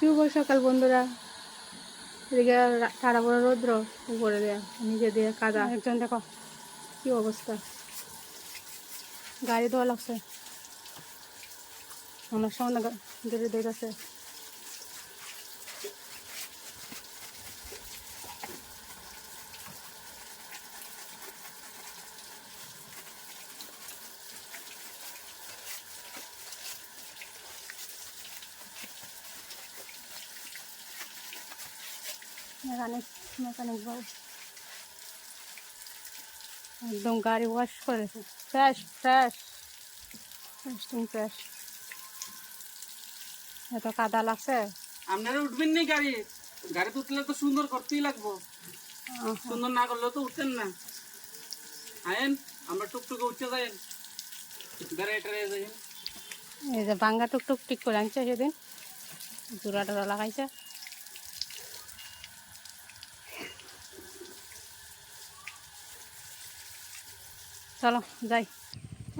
শুভ সকাল বন্ধুরা। এদিকে তারা বড় রৌদ্র উপরে দেয়া নিজে দিয়ে কাদা। একজন দেখো। কি অবস্থা? গাড়ি ধোয়া লাগছে। অনেক সামনে ধরে ধীরে মেকানিক মেকানিক বাবু। একদম গাড়ি ওয়াশ করেছে। ফ্রেশ ফ্রেশ একদম ফ্রেশ এত কাদা লাগছে? আপনারা উঠবেন নি গাড়ি? গাড়ি উঠলে তো সুন্দর করতেই লাগবো। সুন্দর না করলে তো উঠতেন না। আয়েন আমরা টুকটুকে উঠতে যাইন বেড়াই টেড়াই যাইন এই যে বাঙ্গা টুকটুক ঠিক করে আনছে সেদিন। জোড়া টোড়া লাগাইছে। চলো, যাই।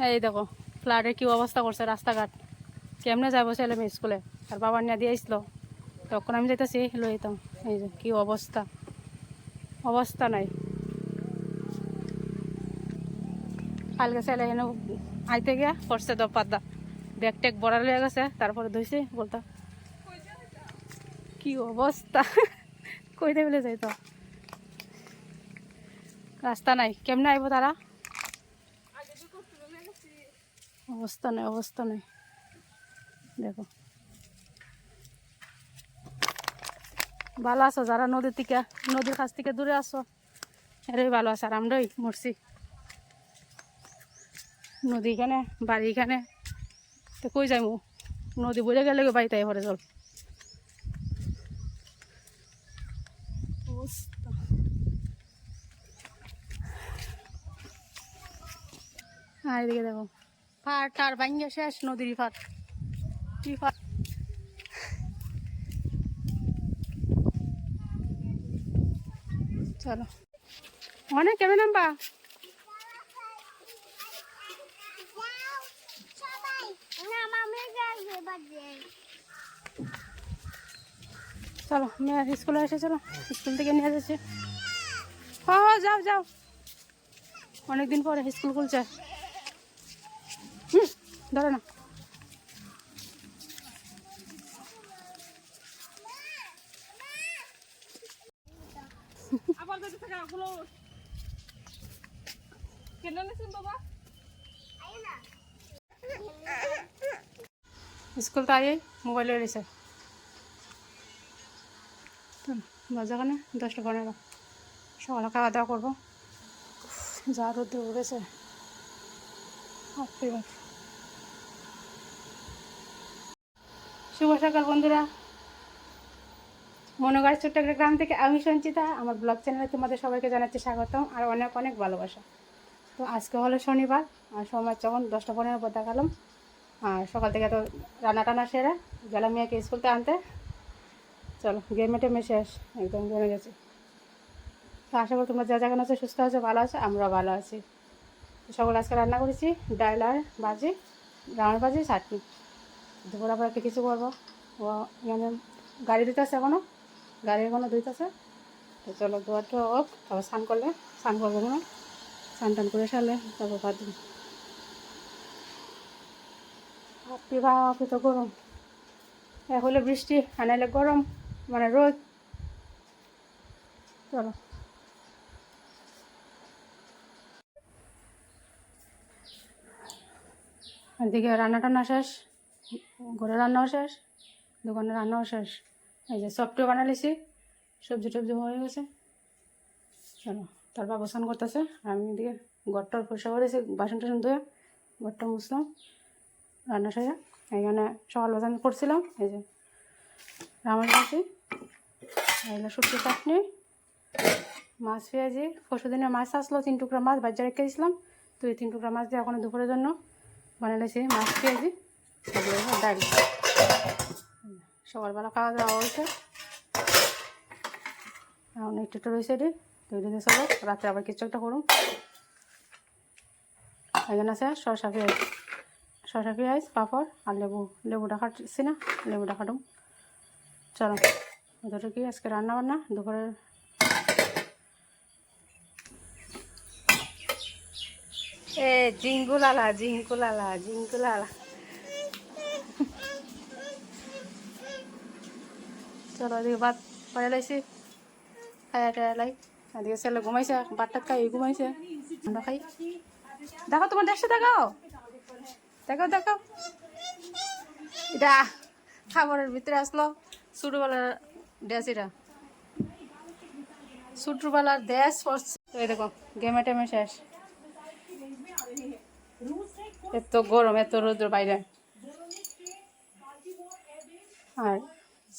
এই দেখো ফ্লাডের কি অবস্থা করছে রাস্তাঘাট? কেমনে যাব ছেলে মেয়ে স্কুলে? আর বাবা নিয়ে দিয়ে আসলো। তখন আমি যাইতেছি লই যেতাম এই যে, কি অবস্থা? অবস্থা নাই। কালকে ছেলে এনে আইতে গিয়া করছে পাতা ব্যাগ ট্যাগ বড়া লয়ে গেছে, তারপরে ধুইছে, বলতো, কি অবস্থা? কইতে বলে যাইতো। রাস্তা নাই। কেমনে আইব তারা? অবস্থা নাই অবস্থা নাই। দেখো। ভালো আছো? যারা নদীর থেকে, নদীর কাছ থেকে দূরে আসো এরাই ভালো আছে। আর আমরাই মরছি। নদী এখানে, বাড়ি এখানে। তো কই যাইমু? নদী বলে গেলে বাড়িতে ভরে জল। আর এদিকে দেখো। ফাট টার ভাঙ্গে শেষ নদীর ফাট। চলো। অনেক কেমন নাম্বা? চলো মেয়ের স্কুলে এসে চলো, স্কুল থেকে নিয়ে যাচ্ছে হ, যাও যাও। অনেকদিন পরে স্কুল খুলছে। ধরো না স্কুল তো আইয়ে মোবাইলে রয়েছে। বাজা কানে দশটা পনেরো। সকালে খাওয়া দাওয়া করব। যা রোদে উঠেছে। বাপরে বাপ। শুভ সকাল, বন্ধুরা। মনোগার ছোট্ট একটা গ্রাম থেকে আমি সঞ্চিতা। আমার ব্লগ চ্যানেলে তোমাদের সবাইকে জানাচ্ছি স্বাগতম আর অনেক অনেক ভালোবাসা। তো আজকে হলো শনিবার, আর সময় যখন দশটা পনেরো পর দেখালাম। আর সকাল থেকে তো রান্না টানা সেরে গেলাম মেয়েকে স্কুলতে আনতে। চলো গেমে টেমে শেষ, একদম জমে গেছে। তো আশা করি তোমরা যা যা আছে, সুস্থ আছে, ভালো আছে, আমরাও ভালো আছি। সকল আজকে রান্না করেছি, ডাল আর ভাজি, রামের ভাজি, চাটনি। দুপুর আবার একটা কিছু করব? ও এখানে গাড়ি দিতেছে এখনও? গাড়ি এখনও ধুইতেছে। তো চলো দুয়ারটা হোক তারপর স্নান করলে, স্নান করব না স্নান টান করে সারলে, তারপর ভাত দিন বাপরে তো গরম। এক হলে বৃষ্টি, আর গরম মানে রোদ। চলো। এদিকে রান্না টান্না শেষ। ঘরে রান্নাও শেষ, দোকানে রান্নাও শেষ। এই যে সফটও বানালেছি সবজি টবজি হয়ে গেছে। চলো, তার বাবা করতেছে আমি এদিকে ঘরটার পরিষ্কার করেছি বাসন টাসন ধুয়ে ঘরটা মুছলাম, রান্না সেরে। এখানে সকালবেলা আমি করছিলাম, এই যে রামার মাছি এগুলো শুক্তো চাটনি, মাছ পেঁয়াজি, পরশু দিনে মাছ আসলো, তিন টুকরা মাছ বাজারে রেখে দিয়েছিলাম। তো তিন টুকরা মাছ দিয়ে এখন দুপুরের জন্য বানালেছি মাছ পেঁয়াজি। তারপরে ডাল সকালবেলা খাওয়া দাওয়া হয়েছে। এখন একটু একটু রয়েছে এটি তো এটি দিয়ে সবাই রাত্রে আবার কিছু একটা করুন এখানে আছে শসা পেঁয়াজ। শসা পেঁয়াজ, পাঁপড় আর লেবু। লেবুটা কাটছি না, লেবুটা কাটুম চলো ওটা কি আজকে রান্না বান্না দুপুরে এ জিঙ্গুলালা জিঙ্কুলালা জিঙ্কুলালা। চলো এদিকে ভাত পাড়ে লাইছি। খাই টাই লাই। এদিকে ছেলে ঘুমাইছে ভাতটা খাই, ঘুমাইছে। আমরা খাই। দেখো তোমার ড্রেসটা দেখাও। দেখাও দেখাও। এটা খাবারের ভিতরে আসলো, ছোটবেলার ড্রেস এটা। ছোটবেলার ড্রেস পরছে তো এই দেখো, গেমে টেমে শেষ। এত গরম, এত রোদ্র বাইরে। আর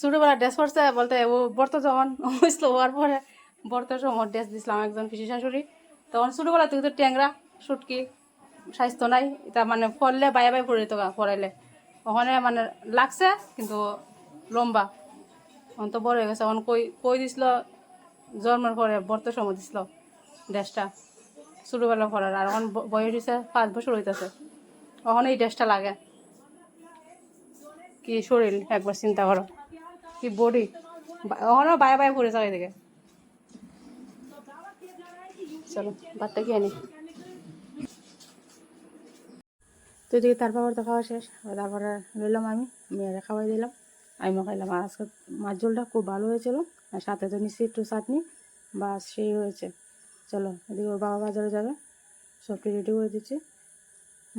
ছোটবেলার ড্রেস পরছে বলতে, ও বর্ত যখন হয়েছিল হওয়ার পরে বর্ত সময় ড্রেস দিছিলাম একজন পিসি শাশুড়ি। তখন ছোটবেলা থেকে তো ট্যাংরা, সুটকি, স্বাস্থ্য নাই, এটা মানে ফললে বাই বাই পড়ে তো পড়াইলে ওখানে মানে লাগছে, কিন্তু লম্বা। এখন তো বড় হয়ে গেছে, এখন কই কই দিছিল, জন্মের পরে বর্ত সময় দিছিল ড্রেসটা ছোটোবেলা পড়ার আর এখন বয়স হয়েছে পাঁচ বছর হইতেছে। এখন এই ড্রেসটা লাগে। কি শরীর, একবার চিন্তা করো। কি বডি? ওখানেও বায়ে বায়ে পড়ে যাবে থেকে চলো, ভাতটা কি আনি তো এদিকে তারপর তো খাওয়া শেষ। তারপরে নিলাম আমি মেয়েরা খাওয়াই দিলাম। আমিও খাইলাম। আর আজকে মাছ ঝোলটা খুব ভালো হয়েছিল। আর সাথে তো নিশ্চয়ই একটু চাটনি বা সেই হয়েছে। চলো, এদিকে ওর বাবা বাজারে যাবে। সবটি রেডি করে দিচ্ছি।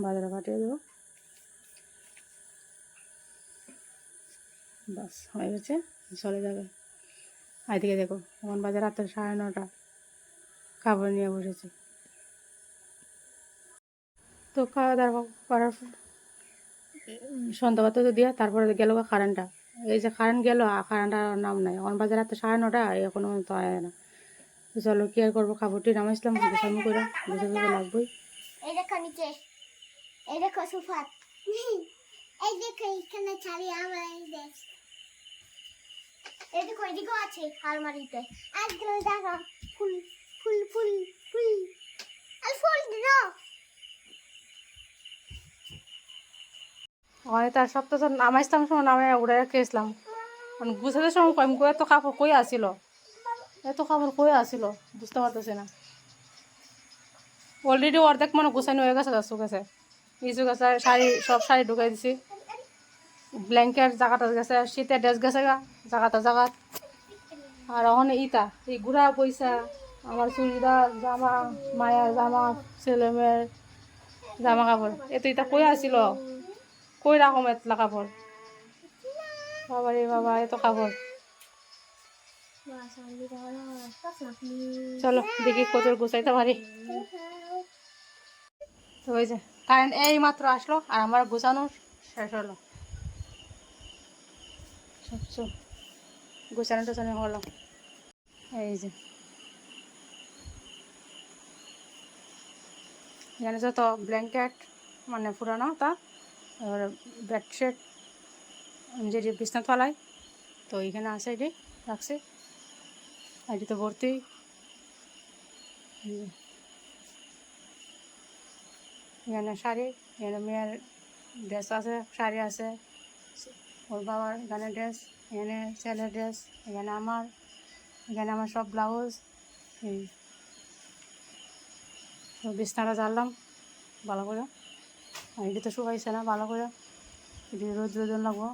বাজারে পাঠিয়ে দেবো। বাস, হয়ে গেছে, চলে যাবে। আর এদিকে দেখো, এখন বাজার রাত্রে সাড়ে নটা। খাবার নিয়ে বসেছি। তো খাওয়া দাওয়া করার সন্ধ্যাবাত তো দিয়া, তারপরে গেল কারেন্টটা এই যে কারেন্ট গেল কারেন্টটার নাম নাই। এখন বাজার রাত্রে সাড়ে নটা এখনও তো আয় না। চলো, কি আর করব? খাবারটি নামাইছিলাম গোসামি করে গোসা তো লাগবেই এই দেখো নিচে, এই দেখো সুফাত এই দেখো এখানে ছাড়ি আমার এই দেশ। এই দেখো এদিকেও আছে আলমারিতে। একদম দেখো, ফুল ফুল ফুল ফুল। ওখানে তার সপ্তাহ নামাইছিলাম সময় নামে উড়ে রেখেছিলাম গুছাতে সময় কম করে এত কাপড় কই আসিল? এত কাপড় কই আসিল? বুঝতে পারতেছি না। অলরেডি অর্ধেক মানে গুছানো হয়ে গেছে গাছ। গেছে কিছু গেছে শাড়ি, সব শাড়ি ঢুকাই দিছি। ব্ল্যাঙ্কেট জায়গাটা গেছে, শীতের ড্রেস গেছে গা জায়গাটা জায়গা আর ওখানে ইটা এই ঘুরা পয়সা, আমার চুড়িদার, জামা, মায়ের জামা ছেলে মেয়ের জামা কাপড়। এত ইটা কই আসিল কই রকম এতলা কাপড়? বাবা রে বাবা, এত কাপড়। চলো, দেখি কত গুছাইতে পারি। তো ওই যে কারেন্ট এই মাত্র আসলো, আর আমার গোছানো শেষ হলো। সব গোছানো টোছানো হলো এই যে। এখানে যত ব্ল্যাঙ্কেট মানে পুরানো তা এবার বেডশিট যে যে বিছনা তলায় তো এইখানে আছে এটি রাখছি এটি তো ভর্তি এখানে শাড়ি এখানে মেয়ের ড্রেস আছে শাড়ি আছে। ওর বাবার এখানে ড্রেস এখানে ছেলের ড্রেস এখানে আমার এখানে আমার সব ব্লাউজ এই। বিছনাটা জ্বাললাম ভালো করে। আর এটি তো শুকাইছে না, ভালো করে। এটি রোদ রোদ লাগবো।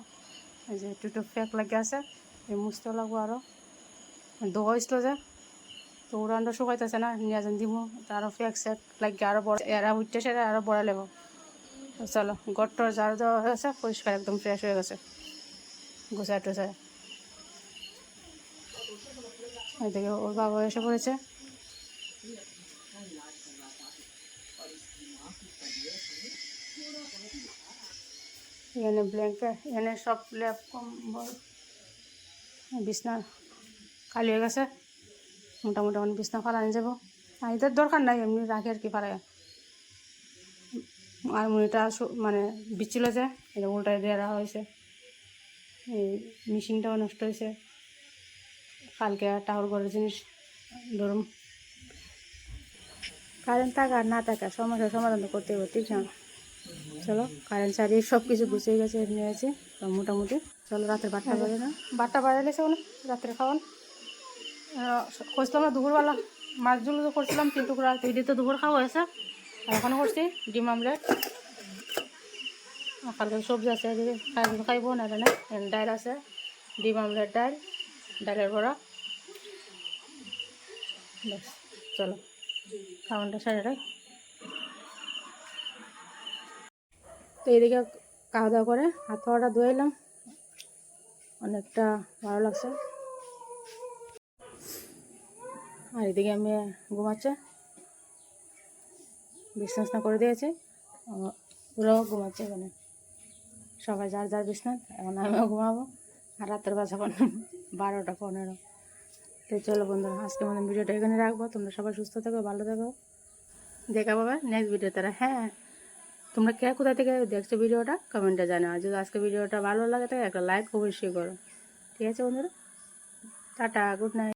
এই যে একটু একটু ফেক লাগে আছে, এই মুছতে লাগবো আরও দোয়াইছিল যে, তো উড়ানটা শুকাইতেছে না, নিয়ে যান দিব আরও ফেক সেক লাগে আরও বড় এরা উঠতে সেটা আরও বড় লেব। চলো গট্টর ঝাড় দেওয়া হয়ে গেছে, পরিষ্কার একদম ফ্রেশ হয়ে গেছে। গোছায় টোছায় এদিকে ওর বাবা এসে পড়েছে। এখানে ব্ল্যাঙ্কেট এখানে সব ল্যাপ কম্বল, বিছনা খালি হয়ে গেছে। মোটামুটি এখন বিছনা ফালানি যাব। আর এদের দরকার নাই, এমনি রাখে আর কি পারে আর মুড়িটা সু- মানে বিচ্ছিল যে, এটা উল্টায় দেওয়া হয়েছে। এই মেশিনটাও নষ্ট হয়েছে। কালকে টাওয়ার ঘরের জিনিস ধরুন। কারেন্ট থাকা আর না থাকা সমস্যার সমাধান তো করতে হবে ঠিক না চলো কারেন্ট চালিয়ে সব কিছু গুছিয়ে গেছে এমনি আছে তো মোটামুটি। চলো রাতের বারোটা বাজে না বারোটা বাজালে সে রাত্রে খাওয়ান করছিলাম না দুপুরবেলা। মাছগুলো তো করছিলাম তিন টুকরা তো এটি তো দুপুর খাওয়া হয়েছে আর এখনও করছি ডিম আমলেট। কালকে সবজি আছে খাইব খাইব না না ডাল আছে, ডিম আমলেট ডাল ডালের বড়া। ব্যাস, চলো খাওয়ানটা সারে রাখ। তো এদিকে খাওয়া দাওয়া করে, হাত পাওয়াটা ধুয়ে এলাম। অনেকটা ভালো লাগছে। আর এদিকে আমি ঘুমাচ্ছে। বিছনা করে দিয়েছে। ওরাও ঘুমাচ্ছে এখানে। সবাই যার যার বিছনা, এখন আমিও ঘুমাবো আর রাতের বাজা বারোটা পনেরো। তো চলো বন্ধুরা আজকে আমাদের ভিডিওটা এখানে রাখব। তোমরা সবাই সুস্থ থাকো, ভালো থাকো। দেখা পাবে নেক্সট ভিডিও তারা হ্যাঁ তোমরা কে কোথা থেকে দেখছ ভিডিওটা কমেন্টে জানাও। আর যদি আজকে ভিডিওটা ভালো লাগে, তাহলে একটা লাইক অবশ্যই করো। ঠিক আছে বন্ধুরা? Tata good night